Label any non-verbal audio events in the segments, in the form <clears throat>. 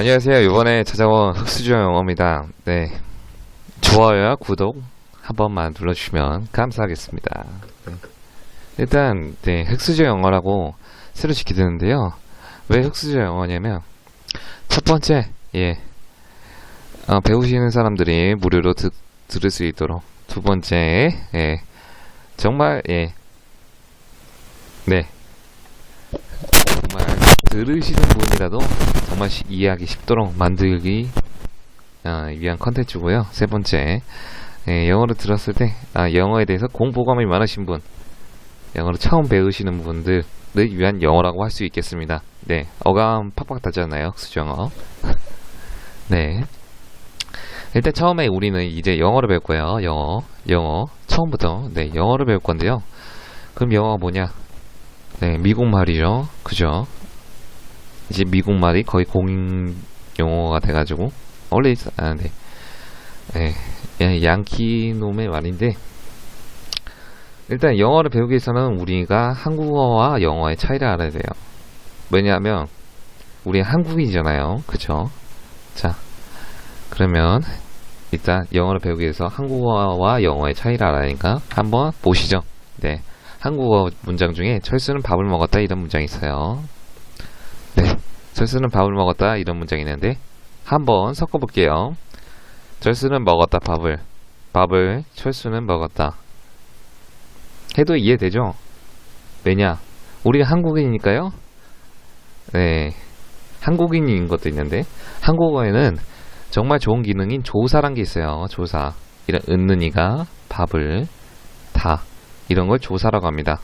안녕하세요. 이번에 찾아온 흑수저 영어입니다. 네. 좋아요와 구독 한 번만 눌러주시면 감사하겠습니다. 네. 일단, 네, 흑수저 영어라고 새로 시게 되는데요. 왜 흑수저 영어냐면, 첫 번째, 예, 어, 배우시는 사람들이 무료로 듣, 들을 수 있도록. 두 번째, 예, 정말, 예, 네. 들으시는 분이라도 정말 시- 이해하기 쉽도록 만들기 어, 위한 컨텐츠고요. 세 번째, 예, 영어를 들었을 때 아, 영어에 대해서 공부감이 많으신 분, 영어를 처음 배우시는 분들을 위한 영어라고 할 수 있겠습니다. 네, 어감 팍팍 다잖아요, 수정어. <laughs> 네. 일단 처음에 우리는 이제 영어를 배울 거예요. 영어, 영어 처음부터 네 영어를 배울 건데요. 그럼 영어가 뭐냐? 네, 미국 말이죠. 그죠? 이제 미국 말이 거의 공인 용어가 돼가지고 원래 있, 아, 네. 네, 예, 양키 놈의 말인데 일단 영어를 배우기 위해서는 우리가 한국어와 영어의 차이를 알아야 돼요. 왜냐하면 우리 한국인이잖아요. 그쵸? 자, 그러면 일단 영어를 배우기 위해서 한국어와 영어의 차이를 알아야니까 한번 보시죠. 네. 한국어 문장 중에 철수는 밥을 먹었다 이런 문장이 있어요. 네. 철수는 밥을 먹었다 이런 문장이 있는데 한번 섞어 볼게요. 철수는 먹었다 밥을 밥을 철수는 먹었다. 해도 이해되죠? 왜냐? 우리가 한국인이니까요. 네. 한국인인 것도 있는데 한국어에는 정말 좋은 기능인 조사란 게 있어요. 조사. 이런 은는이가 밥을 다 이런 걸 조사라고 합니다.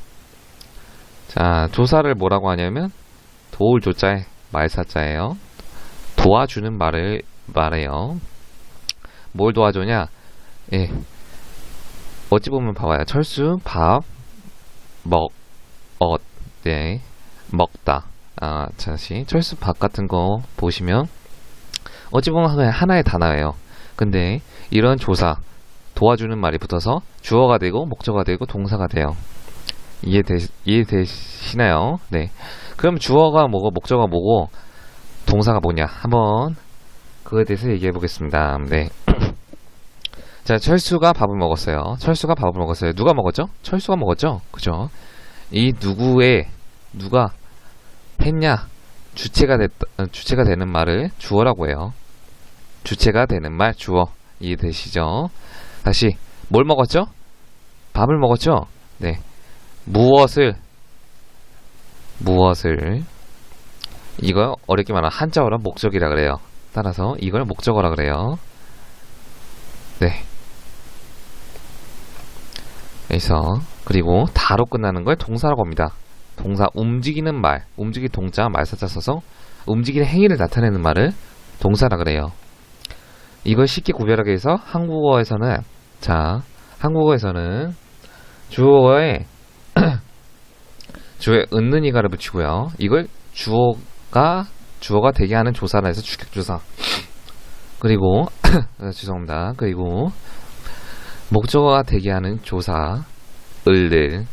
자, 조사를 뭐라고 하냐면 도울 조자에 말사자예요. 도와주는 말을 말해요. 뭘 도와주냐? 예. 어찌 보면 봐봐요. 철수, 밥, 먹, 엇, 네, 먹다. 아, 다시 철수, 밥 같은 거 보시면 어찌 보면 그냥 하나의 단어예요. 근데 이런 조사, 도와주는 말이 붙어서 주어가 되고 목적어가 되고 동사가 돼요. 이해되, 이해되시나요? 네. 그럼 주어가 뭐고 목적어가 뭐고 동사가 뭐냐? 한번 그거에 대해서 얘기해 보겠습니다. 네. <clears throat> 자, 철수가 밥을 먹었어요. 철수가 밥을 먹었어요. 누가 먹었죠? 철수가 먹었죠? 그죠? 이 누구의 누가 했냐? 주체가 됐 어, 주체가 되는 말을 주어라고 해요. 주체가 되는 말 주어. 이해되시죠? 다시 뭘 먹었죠? 밥을 먹었죠? 네. 무엇을 무엇을 이거 어렵게 말하면 한자어로 목적이라 그래요. 따라서 이걸 목적어라 그래요. 네. 그래서 그리고 다로 끝나는 걸 동사라고 합니다. 동사 움직이는 말, 움직이 동자 말사자 써서 움직이는 행위를 나타내는 말을 동사라 그래요. 이걸 쉽게 구별하기 위해서 한국어에서는 자, 한국어에서는 주어에 주어에 은는 이가를 붙이고요. 이걸 주어가 주어가 되게 하는 조사라 해서 주격조사. 그리고 <coughs> 아, 죄송합니다. 그리고 목적어가 되게 하는 조사 을을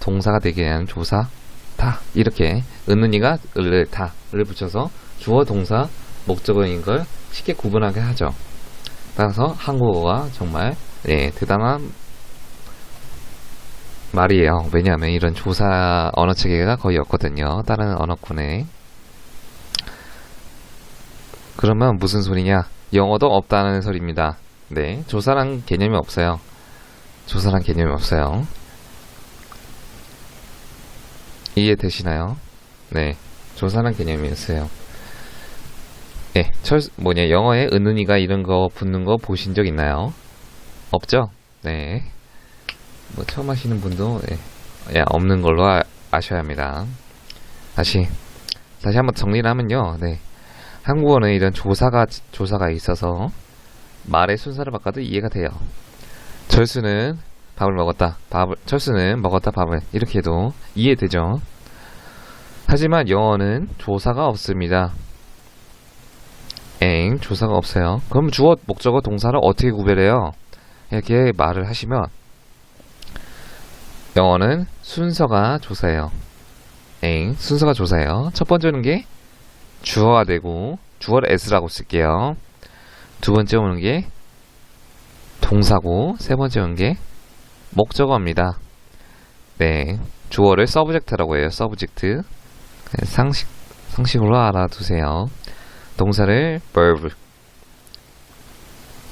동사가 되게 하는 조사 다 이렇게 은는이가 을을 다를 붙여서 주어 동사 목적어인 걸 쉽게 구분하게 하죠. 따라서 한국어가 정말 네, 대단한 말이에요. 왜냐하면 이런 조사 언어 체계가 거의 없거든요. 다른 언어권에. 그러면 무슨 소리냐? 영어도 없다는 소리입니다. 네, 조사란 개념이 없어요. 조사란 개념이 없어요. 이해되시나요? 네, 조사란 개념이 있어요. 네, 철, 뭐냐, 영어에 은은이가 이런 거 붙는 거 보신 적 있나요? 없죠? 네. 뭐, 처음 하시는 분도, 네. 야, 없는 걸로 아, 아셔야 합니다. 다시, 다시 한번 정리를 하면요, 네. 한국어는 이런 조사가, 조사가 있어서 말의 순서를 바꿔도 이해가 돼요. 철수는 밥을 먹었다. 밥을, 철수는 먹었다 밥을. 이렇게 해도 이해되죠? 하지만 영어는 조사가 없습니다. 엥, 조사가 없어요. 그럼 주어, 목적어, 동사를 어떻게 구별해요? 이렇게 말을 하시면 영어는 순서가 조사예요. 엥, 순서가 조사예요. 첫 번째는 게 주어가 되고 주어를 s라고 쓸게요. 두 번째 오는 게 동사고 세 번째 오는 게 목적어입니다. 네, 주어를 서브젝트라고 해요. 서브젝트. 네, 상식 상식으로 알아두세요. 동사를 verb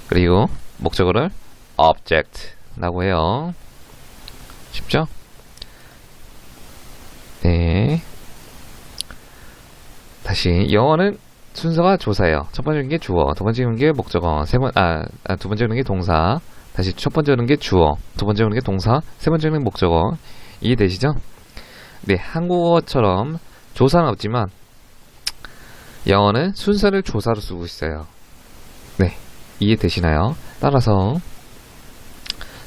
그리고 목적어를 object라고 해요. 쉽죠? 네. 다시 영어는 순서가 조사예요. 첫 번째는 게 주어, 두 번째는 게 목적어, 세 번, 아, 아, 두 번째는 게 동사, 다시 첫 번째는 게 주어, 두 번째는 게 동사, 세 번째는 목적어. 이해되시죠? 네, 한국어처럼 조사는 없지만 영어는 순서를 조사로 쓰고 있어요. 네, 이해되시나요? 따라서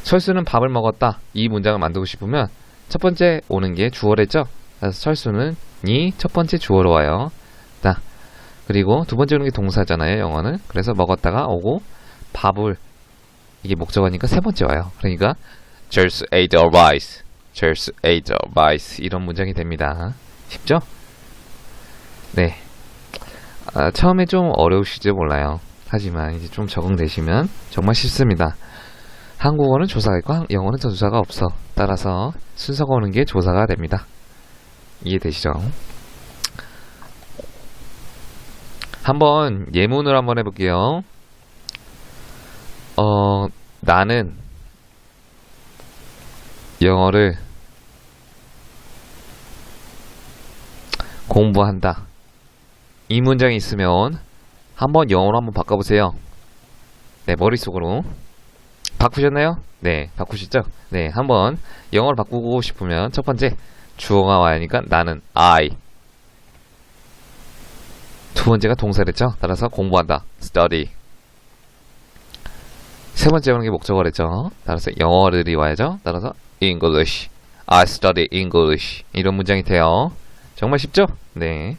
철수는 밥을 먹었다. 이 문장을 만들고 싶으면 첫 번째 오는 게 주어랬죠? 그래서 철수는 이 첫 번째 주어로 와요. 자, 그리고 두 번째 오는 게 동사잖아요, 영어는. 그래서 먹었다가 오고 밥을 이게 목적어니까 세 번째 와요. 그러니까 just ate a rice. just ate a rice. 이런 문장이 됩니다. 쉽죠? 네. 아, 처음에 좀 어려우실지 몰라요. 하지만 이제 좀 적응되시면 정말 쉽습니다. 한국어는 조사가 있고 한- 영어는 조사가 없어. 따라서 순서가 오는 게 조사가 됩니다. 이해되시죠? 한번 예문을 한번 해볼게요. 어, 나는 영어를 공부한다. 이 문장이 있으면 한번 영어로 한번 바꿔보세요. 네, 머릿속으로. 바꾸셨나요? 네, 바꾸셨죠? 네, 한번 영어를 바꾸고 싶으면 첫 번째 주어가 와야 하니까 나는 I. 두 번째가 동사랬죠? 따라서 공부한다. study. 세 번째 오는 게 목적어랬죠? 따라서 영어들이 와야죠? 따라서 English. I study English. 이런 문장이 돼요. 정말 쉽죠? 네.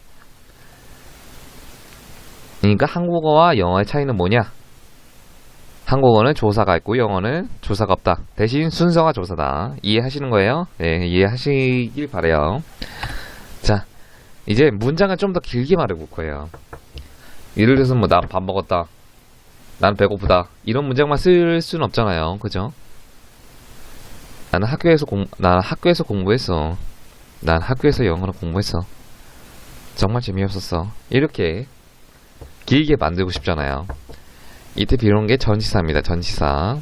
그러니까 한국어와 영어의 차이는 뭐냐? 한국어는 조사가 있고 영어는 조사가 없다. 대신 순서가 조사다. 이해하시는 거예요? 네, 이해하시길 바래요. 자, 이제 문장을 좀 더 길게 말해볼 거예요. 예를 들어서 뭐 나 밥 먹었다. 나는 배고프다. 이런 문장만 쓸 수는 없잖아요. 그죠? 나는 학교에서 공, 난 학교에서 공부했어. 난 학교에서 영어를 공부했어. 정말 재미없었어. 이렇게 길게 만들고 싶잖아요. 이때 비로운 게 전치사입니다. 전치사.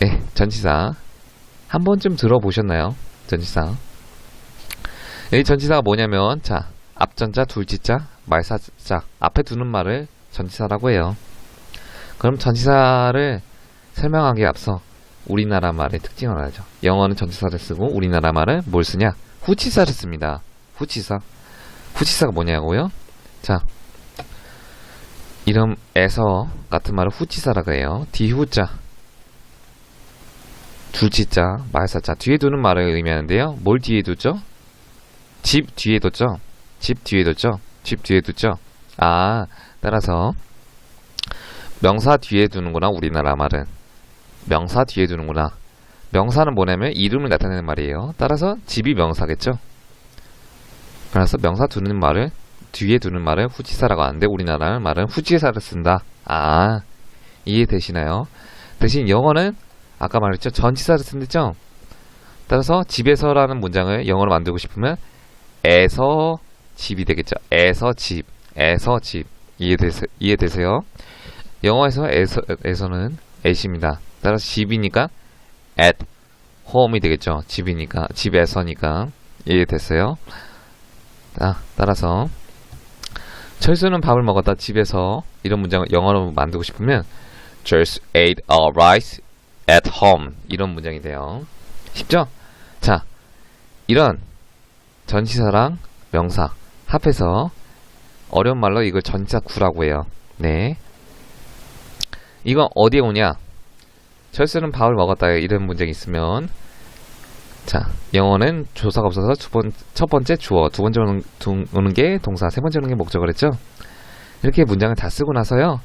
네, 전치사. 한 번쯤 들어보셨나요? 전치사. 이 전치사가 뭐냐면, 자, 앞전자, 둘지자, 말사자. 앞에 두는 말을 전치사라고 해요. 그럼 전치사를 설명하기에 앞서 우리나라 말의 특징을 알죠. 영어는 전치사를 쓰고 우리나라 말은 뭘 쓰냐? 후치사를 씁니다. 후치사. 후치사가 뭐냐고요? 자, 이름에서 같은 말을 후치사라고 해요. 뒤후자, 둘치자, 말사자 뒤에 두는 말을 의미하는데요. 뭘 뒤에 두죠? 집 뒤에 뒀죠? 집 뒤에 뒀죠? 집 뒤에 두죠? 아, 따라서 명사 뒤에 두는구나 우리나라 말은 명사 뒤에 두는구나 명사는 뭐냐면 이름을 나타내는 말이에요. 따라서 집이 명사겠죠? 그래서 명사 두는 말을 뒤에 두는 말을 후치사라고 하는데 우리나라 말은 후치사를 쓴다. 아 이해되시나요? 대신 영어는 아까 말했죠 전치사를 쓴댔죠. 따라서 집에서라는 문장을 영어로 만들고 싶으면 에서 집이 되겠죠. 에서 집, 에서 집 이해되세, 이해되세요? 영어에서 에서, 에서는 at입니다. 따라서 집이니까 at home이 되겠죠. 집이니까 집에서니까 이해됐어요? 자, 따라서 철수는 밥을 먹었다 집에서 이런 문장을 영어로 만들고 싶으면 just ate a rice at home 이런 문장이 돼요. 쉽죠? 자, 이런 전치사랑 명사 합해서 어려운 말로 이걸 전치사 구라고 해요. 네. 이건 어디에 오냐? 철수는 밥을 먹었다 이런 문장이 있으면 자 영어는 조사가 없어서 두 번, 첫 번째 주어 두 번째 오는, 두, 오는 게 동사 세 번째 오는 게 목적어 그랬죠? 이렇게 문장을 다 쓰고 나서요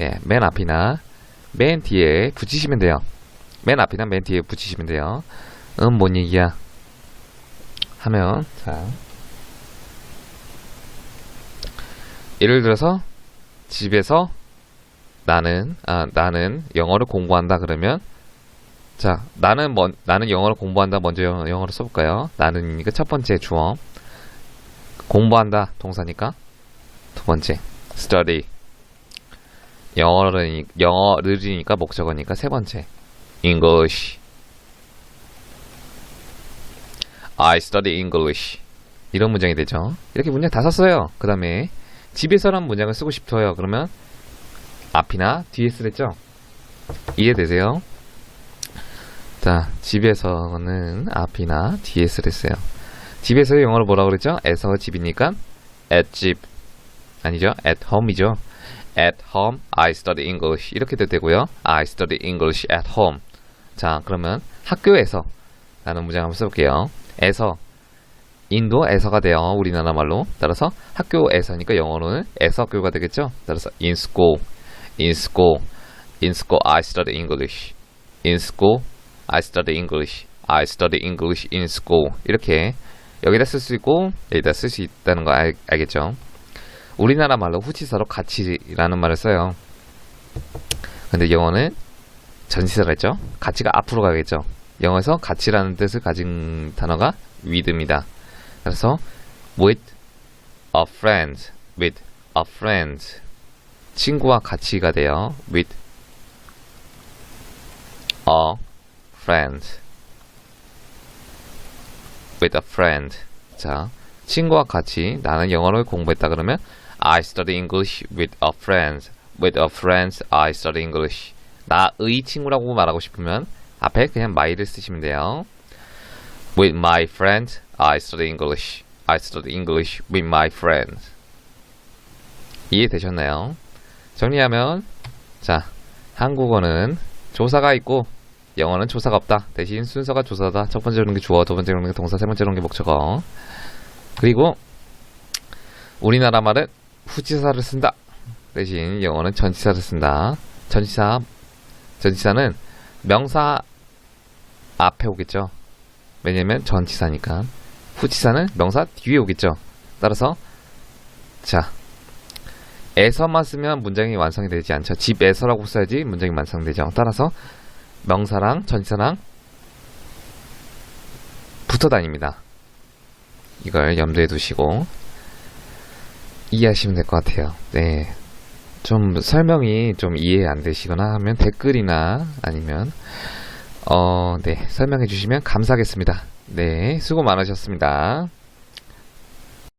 예, 맨 앞이나 맨 뒤에 붙이시면 돼요. 맨 앞이나 맨 뒤에 붙이시면 돼요. 음 뭔 얘기야? 하면 자 예를 들어서 집에서 나는 아 나는 영어를 공부한다 그러면 자 나는 먼 나는 영어를 공부한다 먼저 영어, 영어 로 써볼까요? 나는이니까 첫 번째 주어 공부한다 동사니까 두 번째 study 영어를 영어를이니까 목적어니까 세 번째 English I study English 이런 문장이 되죠. 이렇게 문장 다 썼어요. 그 다음에 집에서란 문장을 쓰고 싶어요. 그러면 앞이나 뒤에 쓰랬죠? 이해되세요? 자, 집에서는 앞이나 뒤에 쓰랬어요. 집에서 영어로 뭐라고 그랬죠? 에서 집이니까 at 집 아니죠? at home이죠. at home I study English 이렇게도 되고요. I study English at home. 자, 그러면 학교에서 라는 문장 한번 써볼게요. 에서 인도에서가 돼요. 우리나라 말로. 따라서 학교에서니까 영어로는 에서 학교가 되겠죠. 따라서 in school, in school, in school I study English. in school I study English. I study English in school. 이렇게 여기다 쓸 수 있고 여기다 쓸 수 있다는 거 알, 알겠죠? 우리나라 말로 후치사로 가치라는 말을 써요. 근데 영어는 전치사가 있죠? 가치가 앞으로 가겠죠? 영어에서 가치라는 뜻을 가진 단어가 with입니다. 그래서 with a friend, with a friend 친구와 같이가 돼요. with a friend, with a friend. 자, 친구와 같이 나는 영어를 공부했다 그러면 I study English with a friend. With a friend, I study English. 나의 친구라고 말하고 싶으면 앞에 그냥 my를 쓰시면 돼요. With my friend, I study English. I study English with my friend. 이해되셨나요? 정리하면 자, 한국어는 조사가 있고 영어는 조사가 없다. 대신 순서가 조사다. 첫 번째 오는 게 주어, 두 번째 오는 게 동사, 세 번째 오는 게 목적어. 그리고 우리나라 말은 후치사를 쓴다. 대신 영어는 전치사를 쓴다. 전치사, 전치사는 명사 앞에 오겠죠. 왜냐면 전치사니까. 후치사는 명사 뒤에 오겠죠. 따라서 자 에서만 쓰면 문장이 완성이 되지 않죠. 집에서라고 써야지 문장이 완성되죠. 따라서 명사랑 전치사랑 붙어 다닙니다. 이걸 염두에 두시고 이해하시면 될 것 같아요. 네. 좀 설명이 좀 이해 안 되시거나 하면 댓글이나 아니면 어, 네. 설명해 주시면 감사하겠습니다. 네. 수고 많으셨습니다.